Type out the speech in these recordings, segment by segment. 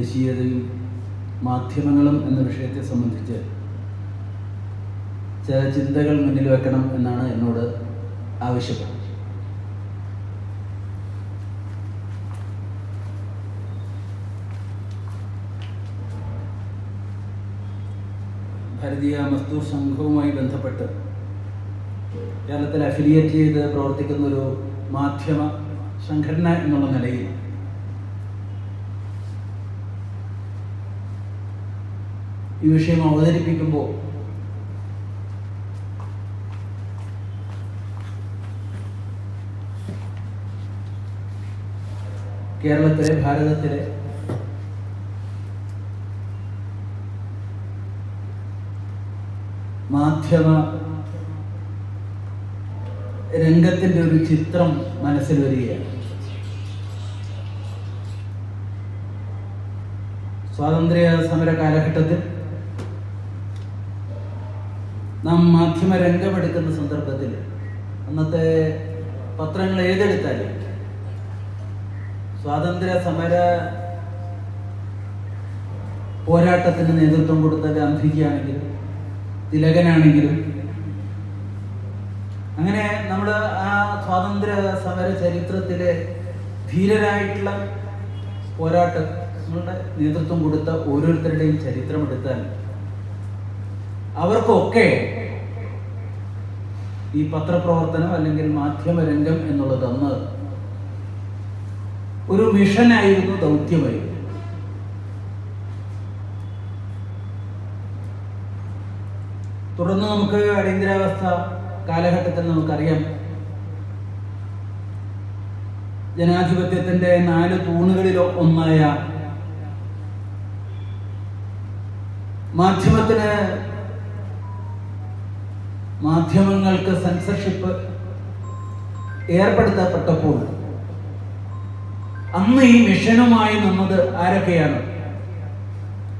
ദേശീയതയും മാധ്യമങ്ങളും എന്ന വിഷയത്തെ സംബന്ധിച്ച് ചില ചിന്തകൾ മുന്നിൽ വെക്കണം എന്നാണ് എന്നോട് ആവശ്യപ്പെട്ടത്. ഭാരതീയ മസ്ദൂർ സംഘവുമായി ബന്ധപ്പെട്ട് കേരളത്തിൽ അഫിലിയേറ്റ് ചെയ്ത് പ്രവർത്തിക്കുന്ന ഒരു മാധ്യമ സംഘടന എന്നുള്ള നിലയിൽ ഈ വിഷയം അവതരിപ്പിക്കുമ്പോൾ കേരളത്തിലെ ഭാരതത്തിലെ മാധ്യമ രംഗത്തിന്റെ ഒരു ചിത്രം മനസ്സിൽ വരികയാണ്. സ്വാതന്ത്ര്യ സമര കാലഘട്ടത്തിൽ നാം മാധ്യമ രംഗമെടുക്കുന്ന സന്ദർഭത്തിൽ അന്നത്തെ പത്രങ്ങൾ ഏതെടുത്താലും സ്വാതന്ത്ര്യ സമര പോരാട്ടത്തിന് നേതൃത്വം കൊടുത്ത ഗാന്ധിജിയാണെങ്കിലും തിലകനാണെങ്കിലും അങ്ങനെ നമ്മൾ ആ സ്വാതന്ത്ര്യ സമര ചരിത്രത്തിലെ ധീരരായിട്ടുള്ള പോരാട്ടങ്ങളുടെ നേതൃത്വം കൊടുത്ത ഓരോരുത്തരുടെയും ചരിത്രം എടുത്താൽ അവർക്കൊക്കെ ഈ പത്രപ്രവർത്തനം അല്ലെങ്കിൽ മാധ്യമരംഗം എന്നുള്ളത് അന്ന് ഒരു മിഷനായിരുന്നു ദൗത്യമായിരുന്നു. തുടർന്ന് നമുക്ക് അടിയന്തരാവസ്ഥ കാലഘട്ടത്തിൽ നമുക്കറിയാം. ജനാധിപത്യത്തിന്റെ നാല് തൂണുകളിൽ ഒന്നായ മാധ്യമത്തിന് മാധ്യമങ്ങൾക്ക് സെൻസർഷിപ്പ് ഏർപ്പെടുത്തപ്പെട്ടപ്പോൾ അന്ന് ഈ മിഷനുമായി നിന്നത് ആരൊക്കെയാണ്?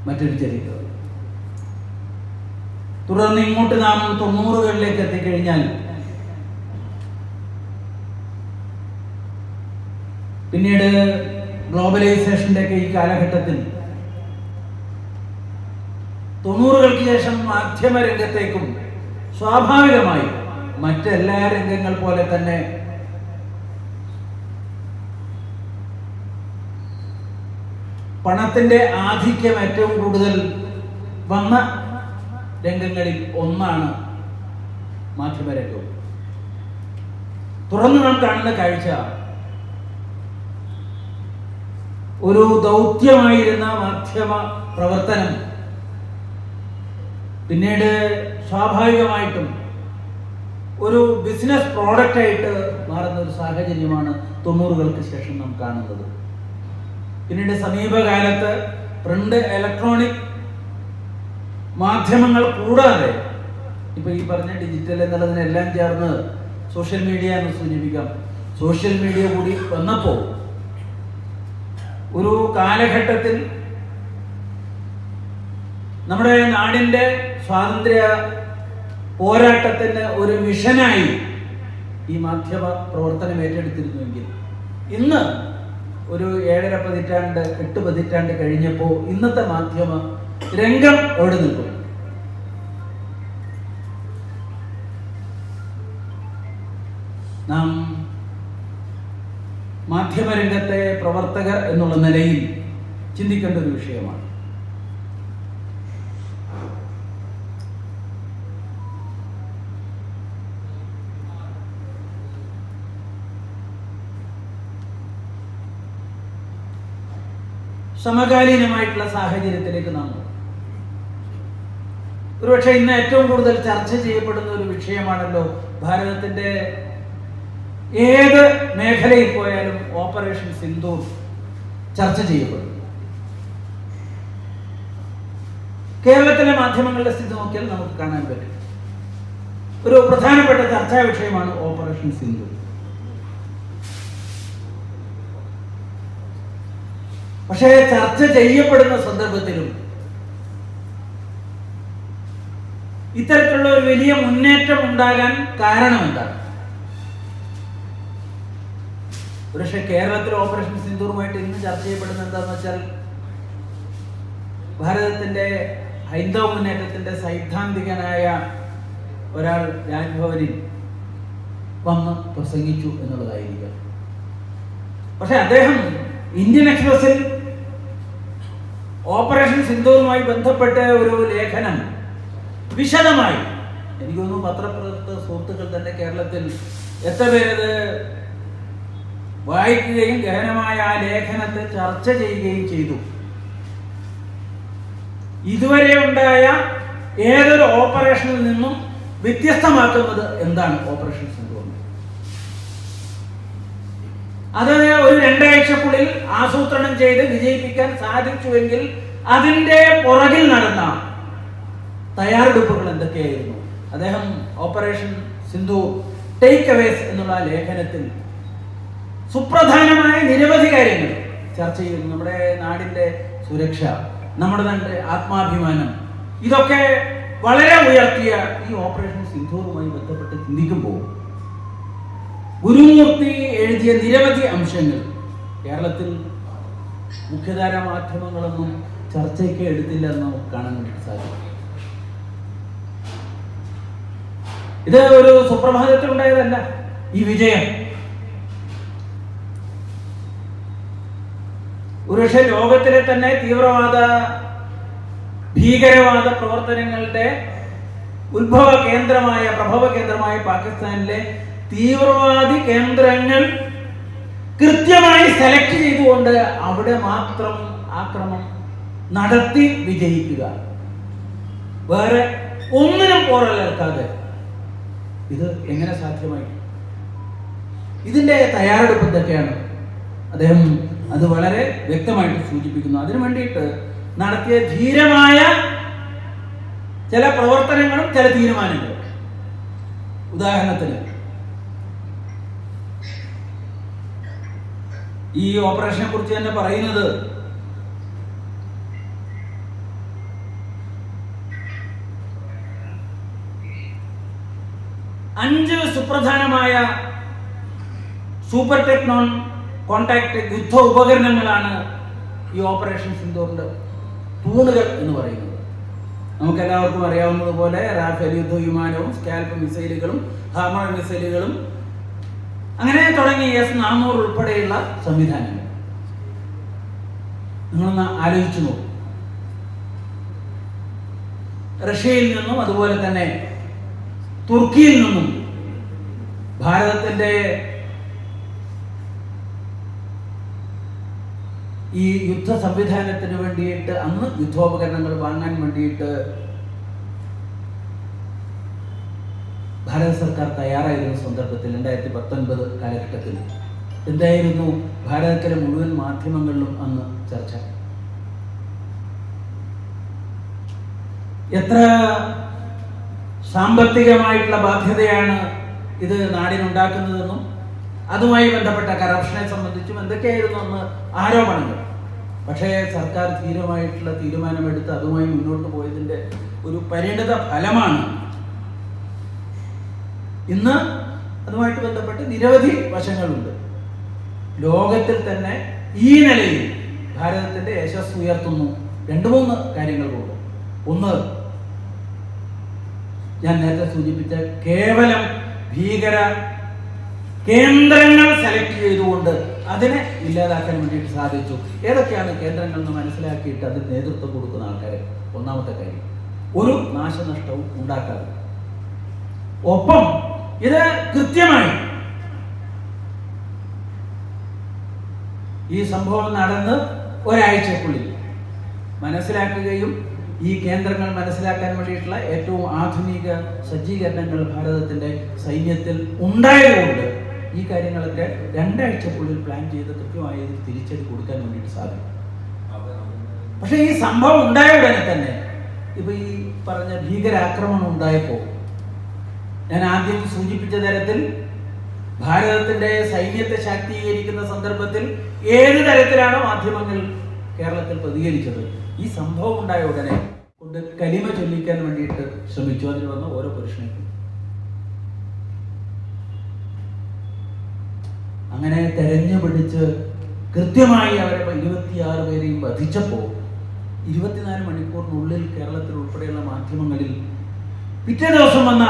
മറ്റൊരു ചരിത്രം. തുടർന്ന് ഇങ്ങോട്ട് നാം തൊണ്ണൂറുകളിലേക്ക് എത്തിക്കഴിഞ്ഞാൽ പിന്നീട് ഗ്ലോബലൈസേഷന്റെ ഒക്കെ ഈ കാലഘട്ടത്തിൽ തൊണ്ണൂറുകൾക്ക് ശേഷം മാധ്യമ രംഗത്തേക്കും സ്വാഭാവികമായി മറ്റെല്ലാ രംഗങ്ങൾ പോലെ തന്നെ പണത്തിന്റെ ആധിക്യം ഏറ്റവും കൂടുതൽ വന്ന രംഗങ്ങളിൽ ഒന്നാണ് മാധ്യമരംഗം. തുറന്നു നാം കാണുന്ന കാഴ്ച ഒരു ദൗത്യമായിരുന്ന മാധ്യമ പ്രവർത്തനം. പിന്നീട് സ്വാഭാവികമായിട്ടും ഒരു ബിസിനസ് പ്രോഡക്റ്റ് ആയിട്ട് മാറുന്ന ഒരു സാഹചര്യമാണ് തൊണ്ണൂറുകൾക്ക് ശേഷം നാം കാണുന്നത്. പിന്നീട് സമീപകാലത്ത് പ്രിന്റ് ഇലക്ട്രോണിക് മാധ്യമങ്ങൾ കൂടാതെ ഇപ്പൊ ഈ പറഞ്ഞ ഡിജിറ്റൽ എന്നുള്ളതിനെല്ലാം ചേർന്ന് സോഷ്യൽ മീഡിയ എന്ന് സൂചിപ്പിക്കാം. സോഷ്യൽ മീഡിയ കൂടി വന്നപ്പോൾ ഒരു കാലഘട്ടത്തിൽ നമ്മുടെ നാടിന്റെ സ്വാതന്ത്ര്യ പോരാട്ടത്തിന് ഒരു മിഷനായി ഈ മാധ്യമ പ്രവർത്തനം ഏറ്റെടുത്തിരുന്നുവെങ്കിൽ ഇന്ന് ഒരു ഏഴര പതിറ്റാണ്ട് എട്ട് പതിറ്റാണ്ട് കഴിഞ്ഞപ്പോൾ ഇന്നത്തെ മാധ്യമ രംഗം എവിടെ നിൽക്കും? നാം മാധ്യമരംഗത്തെ പ്രവർത്തകർ എന്നുള്ള നിലയിൽ ചിന്തിക്കേണ്ട ഒരു വിഷയമാണ്. സമകാലീനമായിട്ടുള്ള സാഹചര്യത്തിലേക്ക് നമ്മൾ പോകും. ഒരുപക്ഷെ ഇന്ന് ഏറ്റവും കൂടുതൽ ചർച്ച ചെയ്യപ്പെടുന്ന ഒരു വിഷയമാണല്ലോ ഭാരതത്തിന്റെ ഏത് മേഖലയിൽ പോയാലും ഓപ്പറേഷൻ സിന്ധു ചർച്ച ചെയ്യപ്പെടും. കേരളത്തിലെ മാധ്യമങ്ങളുടെ സ്ഥിതി നോക്കിയാൽ നമുക്ക് കാണാൻ പറ്റും. ഒരു പ്രധാനപ്പെട്ട ചർച്ചാ വിഷയമാണ് ഓപ്പറേഷൻ സിന്ധു. പക്ഷേ ചർച്ച ചെയ്യപ്പെടുന്ന സന്ദർഭത്തിലും ഇത്തരത്തിലുള്ള ഒരു വലിയ മുന്നേറ്റം ഉണ്ടാകാൻ കാരണമെന്താണ്? പക്ഷെ കേരളത്തിൽ ഓപ്പറേഷൻ സിന്ദൂറുമായിട്ട് ഇന്ന് ചർച്ച ചെയ്യപ്പെടുന്ന എന്താണെന്ന് വെച്ചാൽ ഭാരതത്തിന്റെ ഹൈന്ദവ മുന്നേറ്റത്തിന്റെ സൈദ്ധാന്തികനായ ഒരാൾ രാജ്ഭവനിൽ വന്ന് പ്രസംഗിച്ചു എന്നുള്ളതായിരിക്കാം. പക്ഷെ അദ്ദേഹം ഇന്ത്യൻ എക്സ്പ്രസിൽ ഓപ്പറേഷൻ സിന്ധുവുമായി ബന്ധപ്പെട്ട ഒരു ലേഖനം വിശദമായി. എനിക്ക് തോന്നുന്നു പത്രപ്രവർത്തക സുഹൃത്തുക്കൾ തന്നെ കേരളത്തിൽ എത്ര പേരത് വായിക്കുകയും ഗഹനമായ ആ ലേഖനത്തെ ചർച്ച ചെയ്യുകയും ചെയ്തു. ഇതുവരെ ഉണ്ടായ ഏതൊരു ഓപ്പറേഷനിൽ നിന്നും വ്യത്യസ്തമാക്കുന്നത് എന്താണ് ഓപ്പറേഷൻ സിന്ധു അത് ഒരു രണ്ടാഴ്ചക്കുള്ളിൽ ആസൂത്രണം ചെയ്ത് വിജയിപ്പിക്കാൻ സാധിച്ചുവെങ്കിൽ അതിന്റെ പുറകിൽ നടന്ന തയ്യാറെടുപ്പുകൾ എന്തൊക്കെയായിരുന്നു? അദ്ദേഹം ഓപ്പറേഷൻ സിന്ധു ടേക്ക് അവേസ് എന്നുള്ള ലേഖനത്തിൽ സുപ്രധാനമായ നിരവധി കാര്യങ്ങൾ ചർച്ച ചെയ്യുന്നു നമ്മുടെ നാടിന്റെ സുരക്ഷ നമ്മുടെ നാടിന്റെ ആത്മാഭിമാനം ഇതൊക്കെ വളരെ ഉയർത്തിയ ഈ ഓപ്പറേഷൻ സിന്ധൂറുമായി ബന്ധപ്പെട്ട് ചിന്തിക്കുമ്പോൾ ഗുരുമൂർത്തി എഴുതിയ നിരവധി അംശങ്ങൾ. കേരളത്തിൽ മുഖ്യധാര മാധ്യമങ്ങളൊന്നും ചർച്ചയ്ക്ക് എടുത്തില്ല എന്ന് നമുക്ക് കാണാൻ സാധിക്കും. ഇത് ഒരു സുപ്രഭാതത്തിൽ ഉണ്ടായതല്ല ഈ വിജയം. ഒരുപക്ഷെ ലോകത്തിലെ തന്നെ തീവ്രവാദ ഭീകരവാദ പ്രവർത്തനങ്ങളുടെ ഉത്ഭവ കേന്ദ്രമായ പ്രഭവ കേന്ദ്രമായ പാകിസ്ഥാനിലെ തീവ്രവാദി കേന്ദ്രങ്ങൾ കൃത്യമായി സെലക്ട് ചെയ്തുകൊണ്ട് അവിടെ മാത്രം ആക്രമണം നടത്തി വിജയിക്കുക. വേറെ ഒന്നിനും പോറലേൽക്കാതെ ഇത് എങ്ങനെ സാധ്യമായി? ഇതിന്റെ തയ്യാറെടുപ്പ് എന്തൊക്കെയാണ്? അദ്ദേഹം അത് വളരെ വ്യക്തമായിട്ട് സൂചിപ്പിക്കുന്നു. അതിനു വേണ്ടിയിട്ട് നടത്തിയ ധീരമായ ചില പ്രവർത്തനങ്ങളും ചില തീരുമാനങ്ങളും. ഉദാഹരണത്തിന് ഈ ഓപ്പറേഷനെ കുറിച്ച് തന്നെ പറയുന്നത്. അഞ്ച് സുപ്രധാനമായ സൂപ്പർ ടെക്നോൺ കോണ്ടാക്ട് യുദ്ധ ഉപകരണങ്ങളാണ് ഈ ഓപ്പറേഷൻ സിന്ധുറിന്റെ തൂണുകൾ എന്ന് പറയുന്നത്. നമുക്ക് എല്ലാവർക്കും അറിയാവുന്നതുപോലെ റാഫേൽ യുദ്ധ വിമാനവും സ്കാൽപ്പ് മിസൈലുകളും ഹാമർ മിസൈലുകളും അങ്ങനെ തുടങ്ങി എസ് നാനൂറ് ഉൾപ്പെടെയുള്ള സംവിധാനങ്ങൾ. നിങ്ങളൊന്ന് ആലോചിച്ചു നോക്കും. റഷ്യയിൽ നിന്നും അതുപോലെ തന്നെ തുർക്കിയിൽ നിന്നും ഭാരതത്തിന്റെ ഈ യുദ്ധ സംവിധാനത്തിന് വേണ്ടിയിട്ട് അന്ന് യുദ്ധോപകരണങ്ങൾ വാങ്ങാൻ വേണ്ടിയിട്ട് ഭാരത സർക്കാർ തയ്യാറായിരുന്ന സന്ദർഭത്തിൽ രണ്ടായിരത്തി പത്തൊൻപത് കാലഘട്ടത്തിൽ. എന്തായിരുന്നു ഭാരതത്തിലെ മുഴുവൻ മാധ്യമങ്ങളിലും അന്ന് ചർച്ച? എത്ര സാമ്പത്തികമായിട്ടുള്ള ബാധ്യതയാണ് ഇത് നാടിനുണ്ടാക്കുന്നതെന്നും അതുമായി ബന്ധപ്പെട്ട കറപ്ഷനെ സംബന്ധിച്ചും എന്തൊക്കെയായിരുന്നു അന്ന് ആരോപണങ്ങൾ? പക്ഷേ സർക്കാർ ധീരമായിട്ടുള്ള തീരുമാനമെടുത്ത് അതുമായി മുന്നോട്ട് പോയതിന്റെ ഒരു പരിണിത ഫലമാണ് ഇന്ന് അതുമായിട്ട് ബന്ധപ്പെട്ട് നിരവധി വശങ്ങളുണ്ട്. ലോകത്തിൽ തന്നെ ഈ നിലയിൽ ഭാരതത്തിന്റെ യശസ് ഉയർത്തുന്നു. രണ്ട് മൂന്ന് കാര്യങ്ങൾ പോകും ഒന്ന് ഞാൻ നേരത്തെ സൂചിപ്പിച്ച കേവലം ഭീകര കേന്ദ്രങ്ങൾ സെലക്ട് ചെയ്തുകൊണ്ട് അതിനെ ഇല്ലാതാക്കാൻ വേണ്ടിയിട്ട് സാധിച്ചു. ഏതൊക്കെയാണ് കേന്ദ്രങ്ങൾ എന്ന് മനസ്സിലാക്കിയിട്ട് അതിന് നേതൃത്വം കൊടുക്കുന്ന ആൾക്കാരെ? ഒന്നാമത്തെ കാര്യം ഒരു നാശനഷ്ടവും ഉണ്ടാക്കാതെ. ഒപ്പം ഇത് കൃത്യമായി ഈ സംഭവം നടന്ന് ഒരാഴ്ചക്കുള്ളിൽ മനസ്സിലാക്കുകയും ഈ കേന്ദ്രങ്ങൾ മനസ്സിലാക്കാൻ വേണ്ടിയിട്ടുള്ള ഏറ്റവും ആധുനിക സജ്ജീകരണങ്ങൾ ഭാരതത്തിന്റെ സൈന്യത്തിൽ ഉണ്ടായതുകൊണ്ട് ഈ കാര്യങ്ങളൊക്കെ രണ്ടാഴ്ചക്കുള്ളിൽ പ്ലാൻ ചെയ്ത് കൃത്യമായി തിരിച്ചടി കൊടുക്കാൻ വേണ്ടിയിട്ട് സാധിക്കും. പക്ഷേ ഈ സംഭവം ഉണ്ടായ ഉടനെ തന്നെ ഇപ്പൊ ഈ പറഞ്ഞ ഭീകരാക്രമണം ഉണ്ടായപ്പോൾ ഞാൻ ആദ്യം സൂചിപ്പിച്ച തരത്തിൽ ഭാരതത്തിന്റെ സൈന്യത്തെ ശാക്തീകരിക്കുന്ന സന്ദർഭത്തിൽ ഏത് തരത്തിലാണ് മാധ്യമങ്ങൾ കേരളത്തിൽ പ്രതികരിച്ചത്? ഈ സംഭവം ഉണ്ടായ ഉടനെ കൊണ്ട് കലിമ ചൊല്ലിക്കാൻ വേണ്ടിയിട്ട് ശ്രമിച്ചു. അതിൽ വന്ന ഓരോ പുരുഷനും അങ്ങനെ തെരഞ്ഞു പിടിച്ച് കൃത്യമായി അവരെ ഇരുപത്തിയാറ് പേരെയും വധിച്ചപ്പോൾ ഇരുപത്തിനാല് മണിക്കൂറിനുള്ളിൽ കേരളത്തിൽ ഉൾപ്പെടെയുള്ള മാധ്യമങ്ങളിൽ പിറ്റേ ദിവസം വന്ന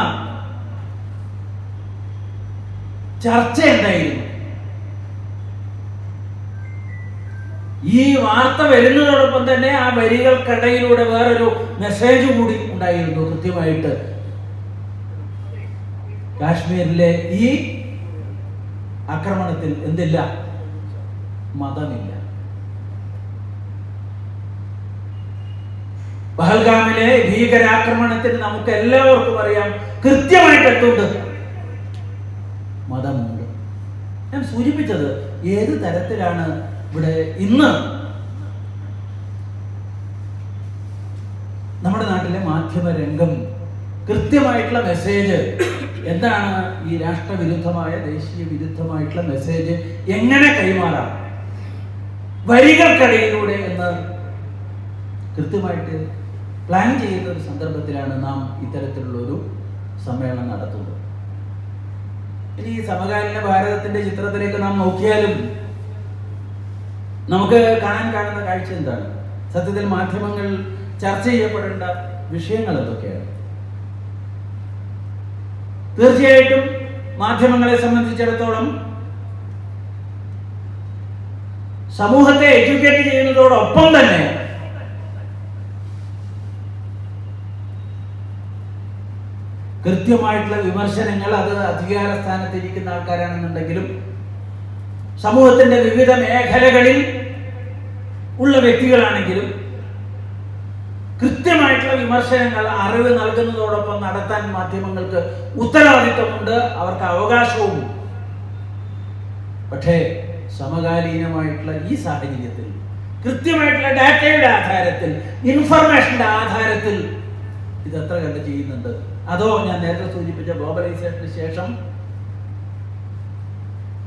ചർച്ച എന്തായിരുന്നു ഈ വാർത്ത വരുന്നതോടൊപ്പം തന്നെ ആ വരികൾക്കിടയിലൂടെ വേറൊരു മെസ്സേജ് കൂടി ഉണ്ടായിരുന്നു കൃത്യമായിട്ട്. കാശ്മീരിലെ ഈ ആക്രമണത്തിൽ എന്തില്ല? മതമില്ല. പഹൽഗാമിലെ ഭീകരാക്രമണത്തിന് നമുക്ക് എല്ലാവർക്കും അറിയാം കൃത്യമായിട്ട് എന്തുണ്ട് മതമുണ്ട് ഞാൻ സൂചിപ്പിച്ചത് ഏത് തരത്തിലാണ് ഇവിടെ ഇന്ന് നമ്മുടെ നാട്ടിലെ മാധ്യമ രംഗം കൃത്യമായിട്ടുള്ള മെസ്സേജ് എന്താണ് ഈ രാഷ്ട്രവിരുദ്ധമായ ദേശീയ വിരുദ്ധമായിട്ടുള്ള മെസ്സേജ് എങ്ങനെ കൈമാറാം? വരികൾക്കിടയിലൂടെ എന്ന് കൃത്യമായിട്ട് പ്ലാൻ ചെയ്യുന്ന ഒരു സന്ദർഭത്തിലാണ് നാം ഇത്തരത്തിലുള്ള ഒരു സമ്മേളനം നടത്തുന്നത്. ഇനി സമകാലീന ഭാരതത്തിന്റെ ചിത്രത്തിലേക്ക് നാം നോക്കിയാലും നമുക്ക് കാണാൻ കാണുന്ന കാഴ്ച എന്താണ്? സത്യത്തിൽ മാധ്യമങ്ങൾ ചർച്ച ചെയ്യപ്പെടേണ്ട വിഷയങ്ങൾ എന്തൊക്കെയാണ്? തീർച്ചയായിട്ടും മാധ്യമങ്ങളെ സംബന്ധിച്ചിടത്തോളം സമൂഹത്തെ എഡ്യൂക്കേറ്റ് ചെയ്യുന്നതോടൊപ്പം തന്നെ കൃത്യമായിട്ടുള്ള വിമർശനങ്ങൾ അത് അധികാര സ്ഥാനത്തിരിക്കുന്ന ആൾക്കാരാണെന്നുണ്ടെങ്കിലും സമൂഹത്തിന്റെ വിവിധ മേഖലകളിൽ ഉള്ള വ്യക്തികളാണെങ്കിലും കൃത്യമായിട്ടുള്ള വിമർശനങ്ങൾ അറിവ് നൽകുന്നതോടൊപ്പം നടത്താൻ മാധ്യമങ്ങൾക്ക് ഉത്തരവാദിത്വമുണ്ട് അവർക്ക് അവകാശവും പക്ഷേ സമകാലീനമായിട്ടുള്ള ഈ സാഹചര്യത്തിൽ കൃത്യമായിട്ടുള്ള ഡാറ്റയുടെ ആധാരത്തിൽ ഇൻഫർമേഷന്റെ ആധാരത്തിൽ ഇത് എത്ര കണ്ട് ചെയ്യുന്നുണ്ട്? അതോ ഞാൻ നേരത്തെ സൂചിപ്പിച്ച ഗ്ലോബലൈസേഷന് ശേഷം?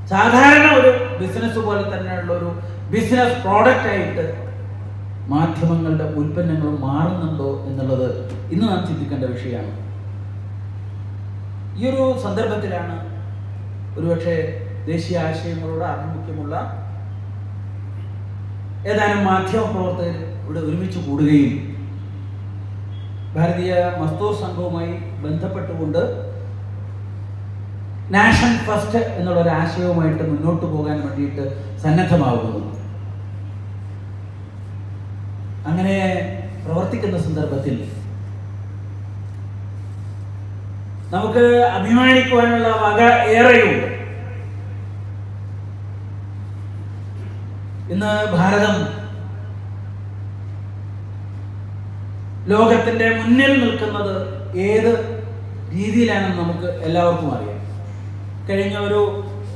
സാധാരണ ഒരു ബിസിനസ് പോലെ തന്നെയുള്ള ഒരു ബിസിനസ് പ്രോഡക്റ്റ് ആയിട്ട് മാധ്യമങ്ങളുടെ ഉൽപ്പന്നങ്ങൾ മാറുന്നുണ്ടോ എന്നുള്ളത് ഇന്ന് നാം ചിന്തിക്കേണ്ട വിഷയമാണ്. ഈ ഒരു സന്ദർഭത്തിലാണ് ഒരുപക്ഷെ ദേശീയ ആശയങ്ങളോട് ആഭിമുഖ്യമുള്ള ഏതാനും മാധ്യമ പ്രവർത്തകർ ഇവിടെ ഒരുമിച്ച് കൂടുകയും ഭാരതീയ മസ്തൂർ സംഘവുമായി ബന്ധപ്പെട്ടുകൊണ്ട് നാഷൻ ഫസ്റ്റ് എന്നുള്ള ഒരു ആശയവുമായിട്ട് മുന്നോട്ട് പോകാൻ വേണ്ടിയിട്ട് സന്നദ്ധമാകുന്നു അങ്ങനെ പ്രവർത്തിക്കുന്ന സന്ദർഭത്തിൽ നമുക്ക് അഭിമാനിക്കുവാനുള്ള വക ഏറെയുണ്ട്. ഇന്ന് ഭാരതം ലോകത്തിന്റെ മുന്നിൽ നിൽക്കുന്നത് ഏത് രീതിയിലാണെന്ന് നമുക്ക് എല്ലാവർക്കും അറിയാം. കഴിഞ്ഞ ഒരു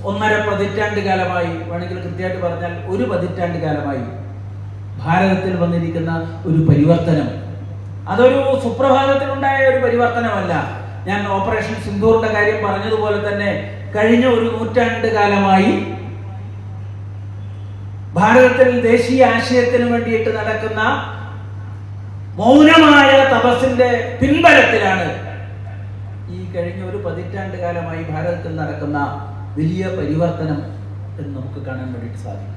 ഒന്നര പതിറ്റാണ്ട് കാലമായി വേണമെങ്കിൽ കൃത്യമായിട്ട് പറഞ്ഞാൽ ഒരു പതിറ്റാണ്ട് കാലമായി ഭാരതത്തിൽ വന്നിരിക്കുന്ന ഒരു പരിവർത്തനം. അതൊരു സുപ്രഭാതത്തിലുണ്ടായ ഒരു പരിവർത്തനമല്ല. ഞാൻ ഓപ്പറേഷൻ സിന്ധൂറിന്റെ കാര്യം പറഞ്ഞതുപോലെ തന്നെ കഴിഞ്ഞ ഒരു നൂറ്റാണ്ട് കാലമായി ഭാരതത്തിൽ ദേശീയ ആശയത്തിന് വേണ്ടിയിട്ട് നടക്കുന്ന മൗനമായ തപസ്സിന്റെ പിൻബലത്തിലാണ് ഈ കഴിഞ്ഞ ഒരു പതിറ്റാണ്ട് കാലമായി ഭാരതത്തിൽ നടക്കുന്ന വലിയ പരിവർത്തനം എന്ന് നമുക്ക് കാണാൻ വേണ്ടിയിട്ട് സാധിക്കും.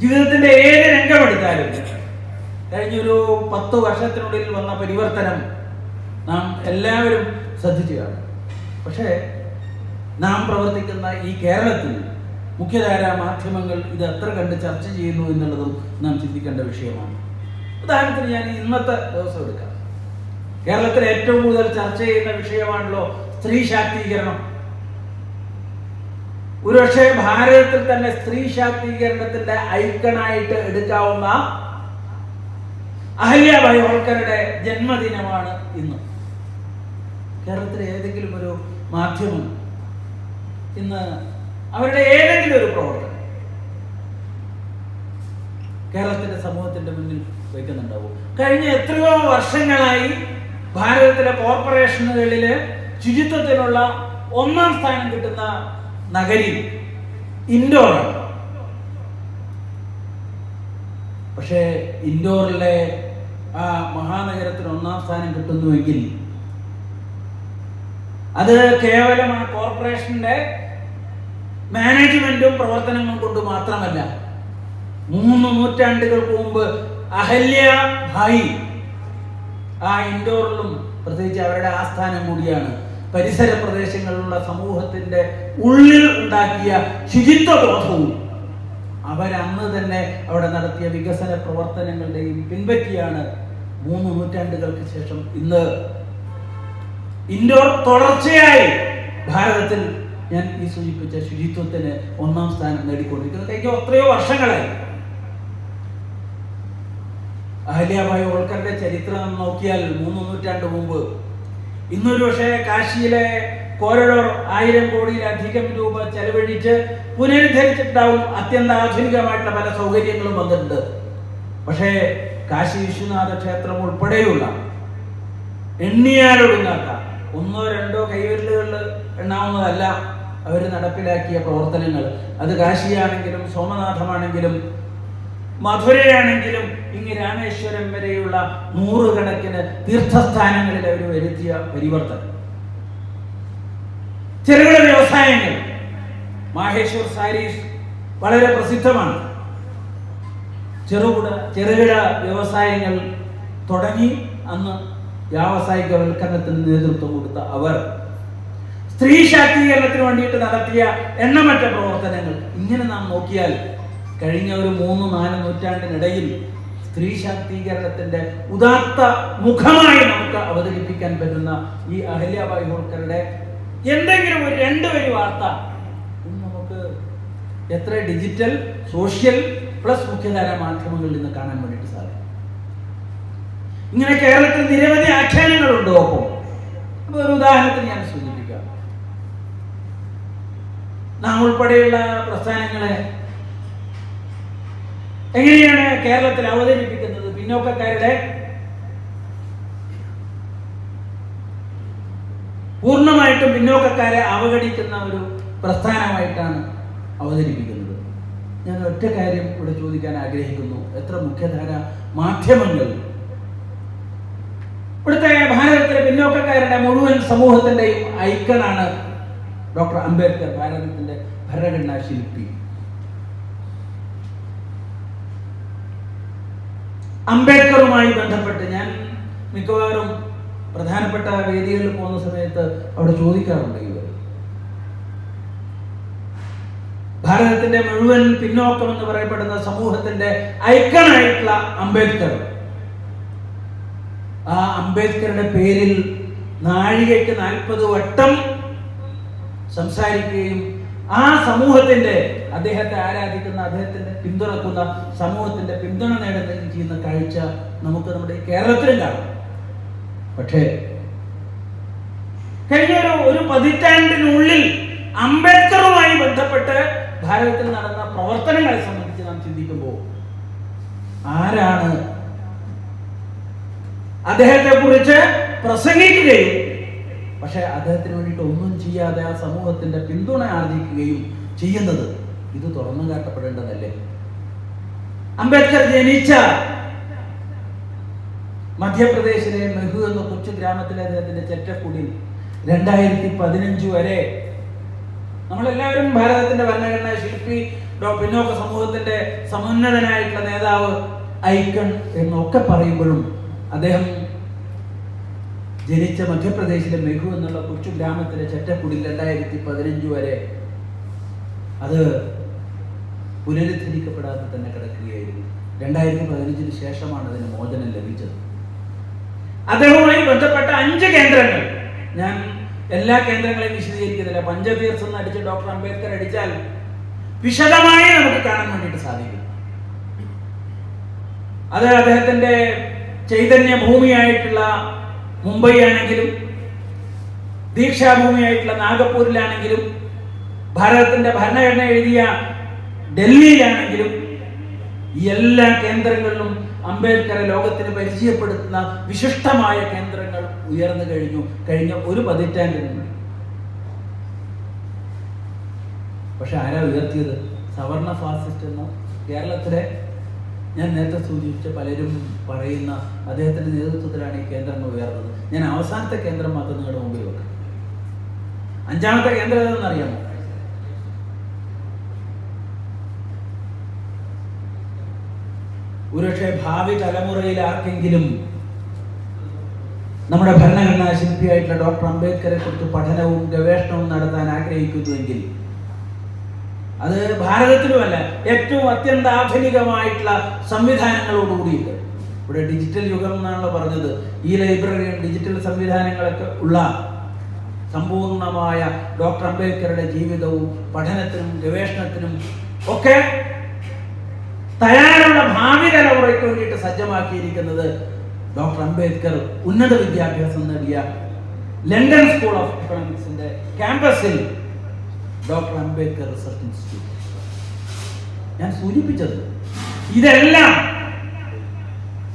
ജീവിതത്തിന്റെ ഏത് രംഗമെടുത്താലും കഴിഞ്ഞൊരു പത്ത് വർഷത്തിനുള്ളിൽ വന്ന പരിവർത്തനം നാം എല്ലാവരും ശ്രദ്ധിച്ചു കാണും പക്ഷേ നാം പ്രവർത്തിക്കുന്ന ഈ കേരളത്തിൽ മുഖ്യധാരാ മാധ്യമങ്ങൾ ഇത് എത്ര കണ്ട് ചർച്ച ചെയ്യുന്നു എന്നുള്ളതും നാം ചിന്തിക്കേണ്ട വിഷയമാണ്. ഉദാഹരണത്തിന് ഞാൻ ഇന്നത്തെ ദിവസം എടുക്കാം. കേരളത്തിൽ ഏറ്റവും കൂടുതൽ ചർച്ച ചെയ്യുന്ന വിഷയമാണല്ലോ സ്ത്രീ ശാക്തീകരണം. ഒരുപക്ഷെ ഭാരതത്തിൽ തന്നെ സ്ത്രീ ശാക്തീകരണത്തിന്റെ ഐക്കണായിട്ട് എടുക്കാവുന്ന അഹല്യാബായി ഹോൾക്കറുടെ ജന്മദിനമാണ് ഇന്ന്. കേരളത്തിലെ ഏതെങ്കിലും ഒരു മാധ്യമം ഇന്ന് അവരുടെ ഏതെങ്കിലും ഒരു പ്രവർത്തനം കേരളത്തിന്റെ സമൂഹത്തിന്റെ മുന്നിൽ വയ്ക്കുന്നുണ്ടാവും കഴിഞ്ഞ എത്രയോ വർഷങ്ങളായി ഭാരതത്തിലെ കോർപ്പറേഷനുകളിൽ ശുചിത്വത്തിനുള്ള ഒന്നാം സ്ഥാനം കിട്ടുന്ന നഗരി ഇൻഡോറാണ്. പക്ഷേ ഇൻഡോറിലെ ആ മഹാനഗരത്തിന് ഒന്നാം സ്ഥാനം കിട്ടുന്നുവെങ്കിൽ അത് കേവലം ആ കോർപ്പറേഷന്റെ മാനേജ്മെന്റും പ്രവർത്തനങ്ങളും കൊണ്ട് മാത്രമല്ല മൂന്ന് നൂറ്റാണ്ടുകൾക്ക് മുമ്പ് അഹല്യ ഭായി. ആ ഇൻഡോറിലും പ്രത്യേകിച്ച് അവരുടെ ആസ്ഥാനം കൂടിയാണ്. പരിസര പ്രദേശങ്ങളിലുള്ള സമൂഹത്തിന്റെ ഉള്ളിൽ ഉണ്ടാക്കിയ ശുചിത്വ ബോധവും അവരന്ന് തന്നെ അവിടെ നടത്തിയ വികസന പ്രവർത്തനങ്ങളുടെയും പിൻപറ്റിയാണ് മൂന്ന് നൂറ്റാണ്ടുകൾക്ക് ശേഷം ഇന്ന്. ഇൻഡോർ തുടർച്ചയായി ഭാരതത്തിൽ ഞാൻ ഈ സൂചിപ്പിച്ച ശുചിത്വത്തിന് ഒന്നാം സ്ഥാനം നേടിക്കൊണ്ടിരിക്കുന്നത് കഴിഞ്ഞ എത്രയോ വർഷങ്ങളായി. അഹല്യാബായി ഓൾക്കറിന്റെ ചരിത്രം നോക്കിയാൽ മൂന്ന് നൂറ്റാണ്ട് മുമ്പ്. ഇന്നൊരു പക്ഷേ കാശിയിലെ കോറിഡോർ ആയിരം കോടിയിലധികം രൂപ ചെലവഴിച്ച് പുനരുദ്ധരിച്ചിട്ടുണ്ടാവും അത്യന്താധുനികമായിട്ടുള്ള പല സൗകര്യങ്ങളും വന്നിട്ടുണ്ട്. പക്ഷേ കാശി വിശ്വനാഥ ക്ഷേത്രം ഉൾപ്പെടെയുള്ള എണ്ണിയാലൊടുങ്ങാത്ത ഒന്നോ രണ്ടോ കൈവിരലുകളിൽ എണ്ണാവുന്നതല്ല അവർ നടപ്പിലാക്കിയ പ്രവർത്തനങ്ങൾ. അത് കാശിയാണെങ്കിലും സോമനാഥമാണെങ്കിലും മധുരയാണെങ്കിലും ഇങ്ങ് രാമേശ്വരം വരെയുള്ള നൂറുകണക്കിന് തീർത്ഥസ്ഥാനങ്ങളിൽ അവർ വരുത്തിയ പരിവർത്തനം. ചെറുകിട വ്യവസായങ്ങൾ. മാഹേശ്വർ സാരീസ് വളരെ പ്രസിദ്ധമാണ്. ചെറുകിട ചെറുകിട വ്യവസായങ്ങൾ തുടങ്ങി അന്ന് വ്യാവസായിക വൽക്കരണത്തിന് നേതൃത്വം കൊടുത്ത അവർ സ്ത്രീ ശാക്തീകരണത്തിന് വേണ്ടിയിട്ട് നടത്തിയ എണ്ണമറ്റ പ്രവർത്തനങ്ങൾ. ഇങ്ങനെ നാം നോക്കിയാൽ കഴിഞ്ഞ ഒരു മൂന്ന് നാല് നൂറ്റാണ്ടിനിടയിൽ സ്ത്രീ ശാക്തീകരണത്തിന്റെ ഉദാത്ത മുഖമായി നമുക്ക് അവതരിപ്പിക്കാൻ പറ്റുന്ന ഈ അഹല്യാബായി ഹോൾക്കറുടെ എന്തെങ്കിലും ഒരു രണ്ട് വരി വാർത്ത. നമുക്ക് എത്ര ഡിജിറ്റൽ സോഷ്യൽ പ്ലസ് മുഖ്യധാര മാധ്യമങ്ങളിൽ നിന്ന് കാണാൻ വേണ്ടിയിട്ട് സാധിക്കും. ഇങ്ങനെ കേരളത്തിൽ നിരവധി ആഖ്യാനങ്ങളുണ്ട് ഒപ്പം. അപ്പൊ ഒരു ഉദാഹരണത്തിന് ഞാൻ സൂചിപ്പിക്കാം. നാം ഉൾപ്പെടെയുള്ള പ്രസ്ഥാനങ്ങളെ എങ്ങനെയാണ് കേരളത്തിൽ അവതരിപ്പിക്കുന്നത്? പിന്നോക്കക്കാരുടെ പൂർണമായിട്ടും പിന്നോക്കക്കാരെ അവഗണിക്കുന്ന ഒരു പ്രസ്ഥാനമായിട്ടാണ് അവതരിപ്പിക്കുന്നത്. ഞാൻ ഒറ്റ കാര്യം ഇവിടെ ചോദിക്കാൻ ആഗ്രഹിക്കുന്നു. എത്ര മുഖ്യധാര മാധ്യമങ്ങൾ? ഇവിടുത്തെ ഭാരതത്തിലെ പിന്നോക്കക്കാരുടെ മുഴുവൻ സമൂഹത്തിന്റെയും ഐക്കണാണ് ഡോക്ടർ അംബേദ്കർ ഭാരതത്തിന്റെ ഭരണഘടനാ ശില്പി. അംബേദ്കറുമായി ബന്ധപ്പെട്ട് ഞാൻ മിക്കവാറും പ്രധാനപ്പെട്ട വേദികളിൽ പോകുന്ന സമയത്ത് അവിടെ ചോദിക്കാറുണ്ട് ഇവർ. ഭാരതത്തിന്റെ മുഴുവൻ പിന്നോക്കം എന്ന് പറയപ്പെടുന്ന സമൂഹത്തിന്റെ ഐക്കണായിട്ടുള്ള അംബേദ്കർ. ആ അംബേദ്കറുടെ പേരിൽ നാഴികയ്ക്ക് നാൽപ്പത് വട്ടം സംസാരിക്കുകയും ആ സമൂഹത്തിന്റെ അദ്ദേഹത്തെ ആരാധിക്കുന്ന അദ്ദേഹത്തിന്റെ പിന്തുണക്കുന്ന സമൂഹത്തിന്റെ പിന്തുണ നേടുകയും ചെയ്യുന്ന കാഴ്ച നമുക്ക് നമ്മുടെ കേരളത്തിലും കാണാം. പക്ഷേ കഴിഞ്ഞ ഒരു ഒരു പതിറ്റാണ്ടിനുള്ളിൽ അംബേദ്കറുമായി ബന്ധപ്പെട്ട് ഭാരതത്തിൽ നടന്ന പ്രവർത്തനങ്ങളെ സംബന്ധിച്ച് നാം ചിന്തിക്കുമ്പോൾ ആരാണ് അദ്ദേഹത്തെ കുറിച്ച് പ്രസംഗിക്കുകയും പക്ഷെ അദ്ദേഹത്തിന് വേണ്ടിയിട്ട് ഒന്നും ചെയ്യാതെ ആ സമൂഹത്തിന്റെ പിന്തുണ ആർജിക്കുകയും ചെയ്യുന്നത് ഇത് തുറന്നു കാട്ടപ്പെടേണ്ടതല്ലേ? അംബേദ്കർ ജനിച്ച മധ്യപ്രദേശിലെ മെഹു എന്ന കൊച്ചു ഗ്രാമത്തിലെ അദ്ദേഹത്തിന്റെ ചെറ്റക്കുടിൽ രണ്ടായിരത്തി പതിനഞ്ച് വരെ നമ്മളെല്ലാവരും ഭാരതത്തിന്റെ ഭരണഘടനാ ശില്പി പിന്നോക്ക സമൂഹത്തിന്റെ സമുന്നതനായിട്ടുള്ള നേതാവ് ഐക്കൺ എന്നൊക്കെ പറയുമ്പോഴും അദ്ദേഹം ജനിച്ച മധ്യപ്രദേശിലെ മെഹു എന്നുള്ള കൊച്ചു ഗ്രാമത്തിലെ ചെറ്റക്കുടിൽ രണ്ടായിരത്തി പതിനഞ്ച് വരെ അത് പുനരുദ്ധരിക്കപ്പെടാതെ തന്നെ കിടക്കുകയായിരുന്നു. രണ്ടായിരത്തി പതിനഞ്ചിന് ശേഷമാണ് അതിന് മോചനം ലഭിച്ചത്. അദ്ദേഹവുമായി ബന്ധപ്പെട്ട അഞ്ച് കേന്ദ്രങ്ങൾ. ഞാൻ എല്ലാ കേന്ദ്രങ്ങളെയും വിശദീകരിക്കുന്നില്ല. പഞ്ചതീർത്ഥം എന്ന് അടിച്ച് ഡോക്ടർ അംബേദ്കർ അടിച്ചാൽ വിശദമായി നമുക്ക് കാണാൻ വേണ്ടിയിട്ട് സാധിക്കും. അത് അദ്ദേഹത്തിന്റെ ചൈതന്യ ഭൂമിയായിട്ടുള്ള മുംബൈ ആണെങ്കിലും ദീക്ഷാഭൂമിയായിട്ടുള്ള നാഗപ്പൂരിലാണെങ്കിലും ഭാരതത്തിന്റെ ഭരണഘടന എഴുതിയ ഡൽഹിയിലാണെങ്കിലും എല്ലാ കേന്ദ്രങ്ങളിലും അംബേദ്കറെ ലോകത്തിന് പരിചയപ്പെടുത്തുന്ന വിശിഷ്ടമായ കേന്ദ്രങ്ങൾ ഉയർന്നു കഴിഞ്ഞു. കഴിഞ്ഞ ഒരു പതിറ്റാണ്ടിന് മുമ്പ് പക്ഷെ ആരാ ഉയർത്തിയത്? സവർണ ഫാസിസ്റ്റ് എന്ന കേരളത്തിലെ ഞാൻ നേരത്തെ സൂചിപ്പിച്ച പലരും പറയുന്ന അദ്ദേഹത്തിന്റെ നേതൃത്വത്തിലാണ് ഈ കേന്ദ്രങ്ങൾ ഉയർന്നത്. ഞാൻ അവസാനത്തെ കേന്ദ്രം മാത്രം നിങ്ങളുടെ മുമ്പിൽ വെക്കാം. അഞ്ചാമത്തെ കേന്ദ്രം ഏതെന്ന് അറിയാമോ? ഒരുപക്ഷെ ഭാവി തലമുറയിൽ ആർക്കെങ്കിലും നമ്മുടെ ഭരണഘടനാ ശില്പിയായിട്ടുള്ള ഡോക്ടർ അംബേദ്കറെ കുറിച്ച് പഠനവും ഗവേഷണവും നടത്താൻ ആഗ്രഹിക്കുന്നുവെങ്കിൽ അത് ഭാരതത്തിലുമല്ല ഏറ്റവും അത്യന്താധുനികമായിട്ടുള്ള സംവിധാനങ്ങളോടുകൂടിയിട്ട് ഇവിടെ ഡിജിറ്റൽ യുഗം എന്നാണല്ലോ പറഞ്ഞത്. ഈ ലൈബ്രറിയും ഡിജിറ്റൽ സംവിധാനങ്ങളൊക്കെ ഉള്ള സമ്പൂർണമായ ഡോക്ടർ അംബേദ്കറുടെ ജീവിതവും പഠനത്തിനും ഗവേഷണത്തിനും ഒക്കെ തയ്യാറുള്ള ഭാവി തലമുറയ്ക്ക് വേണ്ടിയിട്ട് സജ്ജമാക്കിയിരിക്കുന്നത് ഡോക്ടർ അംബേദ്കർ ഉന്നത വിദ്യാഭ്യാസം നേടിയ ലണ്ടൻ സ്കൂൾ ഓഫ് എക്കണോമിക്സിന്റെ ക്യാമ്പസിൽ ഡോക്ടർ അംബേദ്കർ റിസർച്ച് ഇൻസ്റ്റിറ്റ്യൂട്ട്. ഞാൻ സൂചിപ്പിച്ചത് ഇതെല്ലാം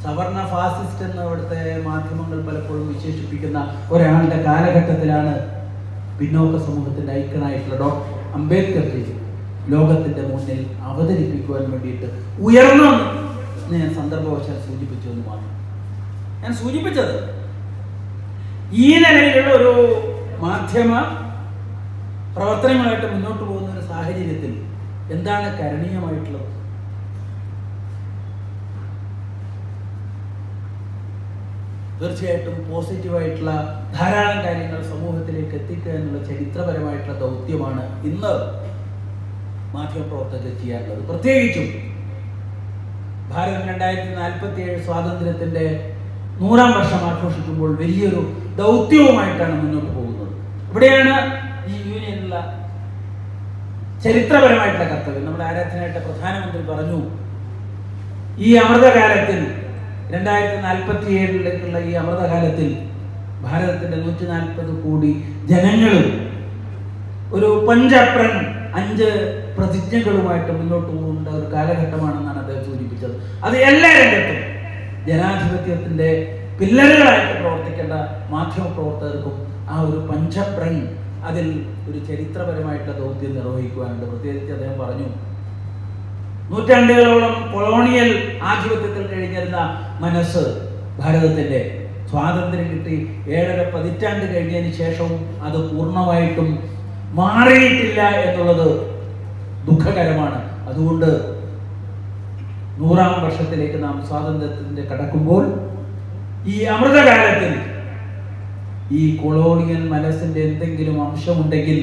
സവർണ ഫാസിസ്റ്റ് എന്ന് അവിടുത്തെ മാധ്യമങ്ങൾ പലപ്പോഴും വിശേഷിപ്പിക്കുന്ന ഒരാളുടെ കാലഘട്ടത്തിലാണ് പിന്നോക്ക സമൂഹത്തിന്റെ ഐക്കണായിട്ടുള്ള ഡോക്ടർ അംബേദ്കർ ലോകത്തിന്റെ മുന്നിൽ അവതരിപ്പിക്കുവാൻ വേണ്ടിയിട്ട് ഉയർന്നു ഞാൻ സന്ദർഭവശാൽ സൂചിപ്പിച്ചു എന്ന് മാത്രം. ഞാൻ സൂചിപ്പിച്ചത് ഈ നിലയിലുള്ള ഒരു മാധ്യമ പ്രവർത്തനങ്ങളായിട്ട് മുന്നോട്ട് പോകുന്ന ഒരു സാഹചര്യത്തിൽ എന്താണ് കരണീയമായിട്ടുള്ളത്? തീർച്ചയായിട്ടും പോസിറ്റീവായിട്ടുള്ള ധാരാളം കാര്യങ്ങൾ സമൂഹത്തിലേക്ക് എത്തിക്കുക എന്നുള്ള ചരിത്രപരമായിട്ടുള്ള ദൗത്യമാണ് ഇന്ന് മാധ്യമപ്രവർത്തകർ ചെയ്യാറുള്ളത്. പ്രത്യേകിച്ചും ഭാരതം രണ്ടായിരത്തി നാൽപ്പത്തി ഏഴ് സ്വാതന്ത്ര്യത്തിന്റെ നൂറാം വർഷം ആഘോഷിക്കുമ്പോൾ വലിയൊരു ദൗത്യവുമായിട്ടാണ് മുന്നോട്ട് പോകുന്നത്. ഇവിടെയാണ് ചരിത്രപരമായിട്ടുള്ള കർത്തവ്യം. നമ്മുടെ ആരാധനയായിട്ട് പ്രധാനമന്ത്രി പറഞ്ഞു ഈ അമൃതകാലത്തിൽ രണ്ടായിരത്തി നാൽപ്പത്തി ഏഴിലേക്കുള്ള ഈ അമൃതകാലത്തിൽ ഭാരതത്തിന്റെ നൂറ്റി നാൽപ്പത് കോടി ജനങ്ങളും ഒരു പഞ്ചപ്രൻ അഞ്ച് പ്രതിജ്ഞകളുമായിട്ട് മുന്നോട്ട് പോകേണ്ട ഒരു കാലഘട്ടമാണെന്നാണ് അദ്ദേഹം സൂചിപ്പിച്ചത്. അത് എല്ലാ രംഗത്തും ജനാധിപത്യത്തിന്റെ പില്ലറുകളായിട്ട് പ്രവർത്തിക്കേണ്ട മാധ്യമ പ്രവർത്തകർക്കും ആ ഒരു പഞ്ചപ്രൻ അതിൽ ഒരു ചരിത്രപരമായിട്ടുള്ള ദൗത്യം നിർവഹിക്കുവാനുണ്ട്. പ്രത്യേകിച്ച് അദ്ദേഹം പറഞ്ഞു നൂറ്റാണ്ടുകളോളം കൊളോണിയൽ ആധിപത്യത്തിൽ കഴിഞ്ഞിരുന്ന മനസ്സ് ഭാരതത്തിന്റെ സ്വാതന്ത്ര്യം കിട്ടി. ഏഴര പതിറ്റാണ്ട് കഴിഞ്ഞതിന് ശേഷവും അത് പൂർണമായിട്ടും മാറിയിട്ടില്ല എന്നുള്ളത് ദുഃഖകരമാണ്. അതുകൊണ്ട് നൂറാം വർഷത്തിലേക്ക് നാം സ്വാതന്ത്ര്യത്തിന്റെ കടക്കുമ്പോൾ ഈ അമൃതകാലത്തിൽ ഈ കൊളോണിയൻ മനസ്സിന്റെ എന്തെങ്കിലും അംശമുണ്ടെങ്കിൽ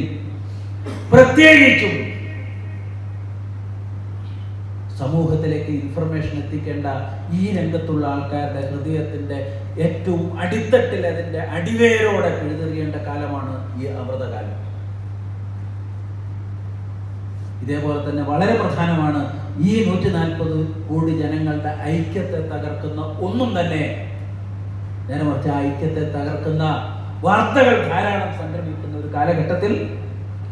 പ്രത്യേകിച്ചും സമൂഹത്തിലേക്ക് ഇൻഫർമേഷൻ എത്തിക്കേണ്ട ഈ രംഗത്തുള്ള ആൾക്കാരുടെ ഹൃദയത്തിന്റെ ഏറ്റവും അടിത്തട്ടിൽ അതിന്റെ അടിവേരോടെ പിഴുതെറിയേണ്ട കാലമാണ് ഈ അമൃതകാലം. ഇതേപോലെ തന്നെ വളരെ പ്രധാനമാണ് ഈ നൂറ്റി നാൽപ്പത് കോടി ജനങ്ങളുടെ ഐക്യത്തെ തകർക്കുന്ന ഒന്നും തന്നെ നേരെ മറിച്ച് ഐക്യത്തെ തകർക്കുന്ന വാർത്തകൾ ധാരാളം സംക്രമിക്കുന്ന ഒരു കാലഘട്ടത്തിൽ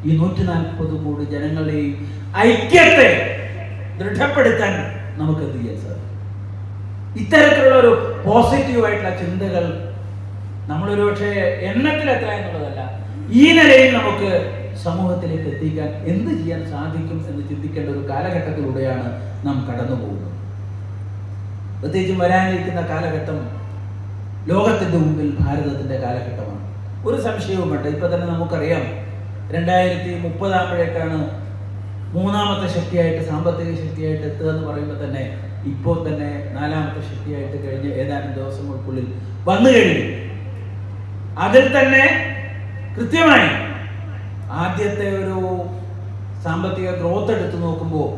ഈ നൂറ്റി നാൽപ്പത് കോടി ജനങ്ങളുടെയും ഐക്യത്തെ ദൃഢപ്പെടുത്താൻ നമുക്ക് എന്ത് ചെയ്യാൻ സാധിക്കും? ഇത്തരത്തിലുള്ള ഒരു പോസിറ്റീവ് ആയിട്ടുള്ള ചിന്തകൾ നമ്മളൊരു പക്ഷേ എണ്ണത്തിൽ എത്ര എന്നുള്ളതല്ല ഈ നിലയിൽ നമുക്ക് സമൂഹത്തിലേക്ക് എത്തിക്കാൻ എന്ത് ചെയ്യാൻ സാധിക്കും എന്ന് ചിന്തിക്കേണ്ട ഒരു കാലഘട്ടത്തിലൂടെയാണ് നാം കടന്നു പോകുന്നത്. പ്രത്യേകിച്ചും വരാനിരിക്കുന്ന കാലഘട്ടം ലോകത്തിന്റെ മുമ്പിൽ ഭാരതത്തിന്റെ കാലഘട്ടമാണ്. ഒരു സംശയവും വേണ്ട. ഇപ്പൊ തന്നെ നമുക്കറിയാം രണ്ടായിരത്തി മുപ്പതാകുമ്പോഴേക്കാണ് മൂന്നാമത്തെ ശക്തിയായിട്ട് സാമ്പത്തിക ശക്തിയായിട്ട് എത്തുക എന്ന് പറയുമ്പോൾ തന്നെ ഇപ്പോൾ തന്നെ നാലാമത്തെ ശക്തിയായിട്ട് കഴിഞ്ഞ ഏതാനും ദിവസങ്ങൾക്കുള്ളിൽ വന്നു കഴിഞ്ഞു. അതിൽ തന്നെ കൃത്യമായി ആദ്യത്തെ ഒരു സാമ്പത്തിക ഗ്രോത്ത് എടുത്തു നോക്കുമ്പോൾ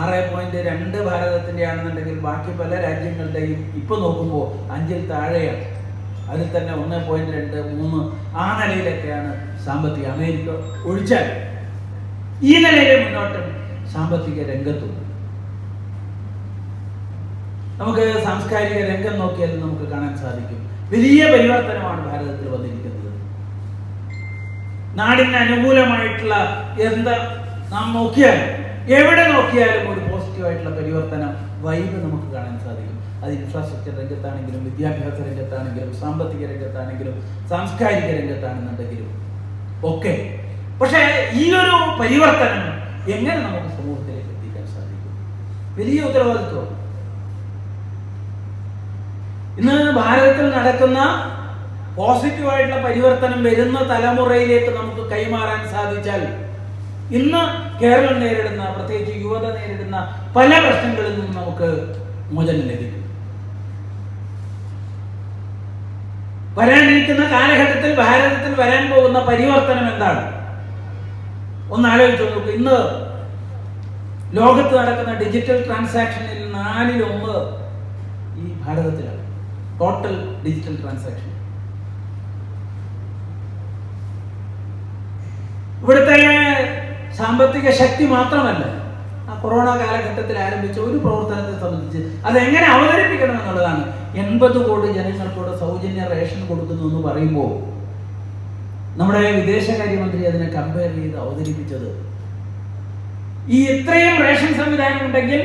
ആറ് പോയിന്റ് രണ്ട് ഭാരതത്തിന്റെ ആണെന്നുണ്ടെങ്കിൽ ബാക്കി പല രാജ്യങ്ങളുടെയും ഇപ്പൊ നോക്കുമ്പോൾ അഞ്ചിൽ താഴെയാണ്. അതിൽ തന്നെ ഒന്ന് പോയിന്റ് രണ്ട് മൂന്ന് ആ നിലയിലൊക്കെയാണ് സാമ്പത്തിക അമേരിക്ക ഒഴിച്ചാൽ ഈ നിലയിലെ മുന്നോട്ടം സാമ്പത്തിക രംഗത്തുണ്ട് നമുക്ക് സാംസ്കാരിക രംഗം നോക്കിയാൽ നമുക്ക് കാണാൻ സാധിക്കും. വലിയ പരിവർത്തനമാണ് ഭാരതത്തിൽ വന്നിരിക്കുന്നത്. നാടിന് അനുകൂലമായിട്ടുള്ള എന്താ നാം നോക്കിയാലും എവിടെ നോക്കിയാലും ഒരു പോസിറ്റീവായിട്ടുള്ള പരിവർത്തനം വൈബ് നമുക്ക് കാണാൻ സാധിക്കും. അത് ഇൻഫ്രാസ്ട്രക്ചർ രംഗത്താണെങ്കിലും വിദ്യാഭ്യാസ രംഗത്താണെങ്കിലും സാമ്പത്തിക രംഗത്താണെങ്കിലും സാംസ്കാരിക രംഗത്താണെന്നുണ്ടെങ്കിലും ഒക്കെ. പക്ഷേ ഈ ഒരു പരിവർത്തനം എങ്ങനെ നമുക്ക് സമൂഹത്തിലേക്ക് എത്തിക്കാൻ സാധിക്കും? വലിയ ഉത്തരവാദിത്വം ഇന്ന് ഭാരതത്തിൽ നടക്കുന്ന പോസിറ്റീവായിട്ടുള്ള പരിവർത്തനം വരുന്ന തലമുറയിലേക്ക് നമുക്ക് കൈമാറാൻ സാധിച്ചാൽ ഇന്ന് കേരളം നേരിടുന്ന പ്രത്യേകിച്ച് യുവത നേരിടുന്ന പല പ്രശ്നങ്ങളിൽ നിന്നും നമുക്ക് മോചനം ലഭിക്കും. വരാനിരിക്കുന്ന കാലഘട്ടത്തിൽ ഭാരതത്തിൽ വരാൻ പോകുന്ന പരിവർത്തനം എന്താണ്? ഒന്ന് ആലോചിച്ചു നോക്കൂ. ഇന്ന് ലോകത്ത് നടക്കുന്ന ഡിജിറ്റൽ ട്രാൻസാക്ഷനിൽ നാലിലൊന്ന് ഈ ഭാരതത്തിലാണ്. ടോട്ടൽ ഡിജിറ്റൽ ട്രാൻസാക്ഷൻ ഇവിടുത്തെ സാമ്പത്തിക ശക്തി മാത്രമല്ല കൊറോണ കാലഘട്ടത്തിൽ ആരംഭിച്ച ഒരു പ്രവർത്തനത്തെ സംബന്ധിച്ച് അത് എങ്ങനെ അവതരിപ്പിക്കണം എന്നുള്ളതാണ്. എൺപത് കോടി ജനങ്ങൾക്കൂടെ സൗജന്യ റേഷൻ കൊടുക്കുന്നു എന്ന് പറയുമ്പോൾ നമ്മുടെ വിദേശകാര്യമന്ത്രി അതിനെ കമ്പയർ ചെയ്ത് അവതരിപ്പിച്ചത്. ഈ ഇത്രയും റേഷൻ സംവിധാനം ഉണ്ടെങ്കിൽ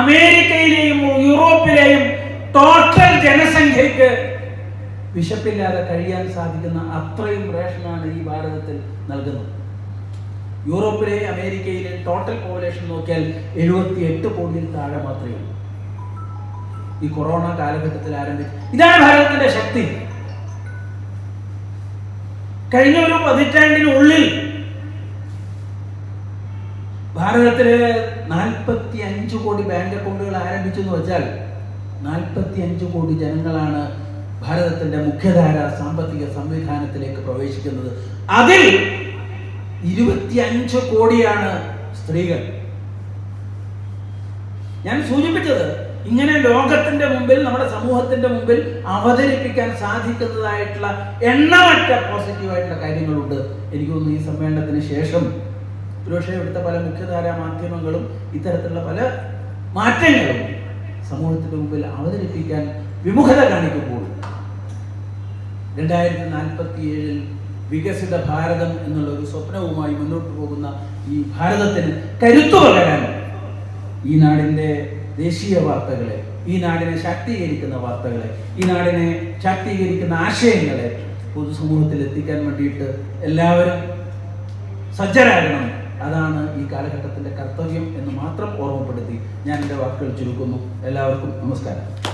അമേരിക്കയിലെയും യൂറോപ്പിലെയും ടോട്ടൽ ജനസംഖ്യയ്ക്ക് വിശപ്പില്ലാതെ കഴിയാൻ സാധിക്കുന്ന അത്രയും റേഷനാണ് ഈ ഭാരതത്തിൽ നൽകുന്നത്. യൂറോപ്പിലെയും അമേരിക്കയിലെ ടോട്ടൽ പോപ്പുലേഷൻ നോക്കിയാൽ എഴുപത്തി എട്ട് കോടിയിൽ താഴെ മാത്രമേ ഉള്ളൂ. ഈ കൊറോണ കാലഘട്ടത്തിൽ ആരംഭിച്ചു ഇതാണ് ഭാരതത്തിന്റെ ശക്തി. കഴിഞ്ഞ ഒരു പതിറ്റാണ്ടിനുള്ളിൽ ഭാരതത്തിൽ നാൽപ്പത്തി അഞ്ച് കോടി ബാങ്ക് അക്കൗണ്ടുകൾ ആരംഭിച്ചു എന്ന് വെച്ചാൽ നാൽപ്പത്തി അഞ്ച് കോടി ജനങ്ങളാണ് ഭാരതത്തിന്റെ മുഖ്യധാര സാമ്പത്തിക സംവിധാനത്തിലേക്ക് പ്രവേശിക്കുന്നത്. അതിൽ ഇരുപത്തിയഞ്ച് കോടിയാണ് സ്ത്രീകൾ. ഞാൻ സൂചിപ്പിച്ചത് ഇങ്ങനെ ലോകത്തിന്റെ മുമ്പിൽ നമ്മുടെ സമൂഹത്തിന്റെ മുമ്പിൽ അവതരിപ്പിക്കാൻ സാധിക്കുന്നതായിട്ടുള്ള എണ്ണമറ്റ പോസിറ്റീവായിട്ടുള്ള കാര്യങ്ങളുണ്ട്. എനിക്ക് തോന്നുന്നു ഈ സമ്മേളനത്തിന് ശേഷം ഒരുപക്ഷെ ഇവിടുത്തെ പല മുഖ്യധാരാ മാധ്യമങ്ങളും ഇത്തരത്തിലുള്ള പല മാറ്റങ്ങളും സമൂഹത്തിന്റെ മുമ്പിൽ അവതരിപ്പിക്കാൻ വിമുഖത കാണിക്കുമ്പോൾ രണ്ടായിരത്തി നാൽപ്പത്തി ഏഴിൽ വികസിത ഭാരതം എന്നുള്ള ഒരു സ്വപ്നവുമായി മുന്നോട്ട് പോകുന്ന ഈ ഭാരതത്തിന് കരുത്തു പകരാൻ ഈ നാടിന്റെ ദേശീയ വാർത്തകളെ ഈ നാടിനെ ശാക്തീകരിക്കുന്ന വാർത്തകളെ ഈ നാടിനെ ശാക്തീകരിക്കുന്ന ആശയങ്ങളെ പൊതുസമൂഹത്തിൽ എത്തിക്കാൻ വേണ്ടിയിട്ട് എല്ലാവരും സജ്ജരാകണം. അതാണ് ഈ കാലഘട്ടത്തിന്റെ കർത്തവ്യം എന്ന് മാത്രം ഓർമ്മപ്പെടുത്തി ഞാൻ എന്റെ വാക്കുകൾ ചുരുക്കുന്നു. എല്ലാവർക്കും നമസ്കാരം.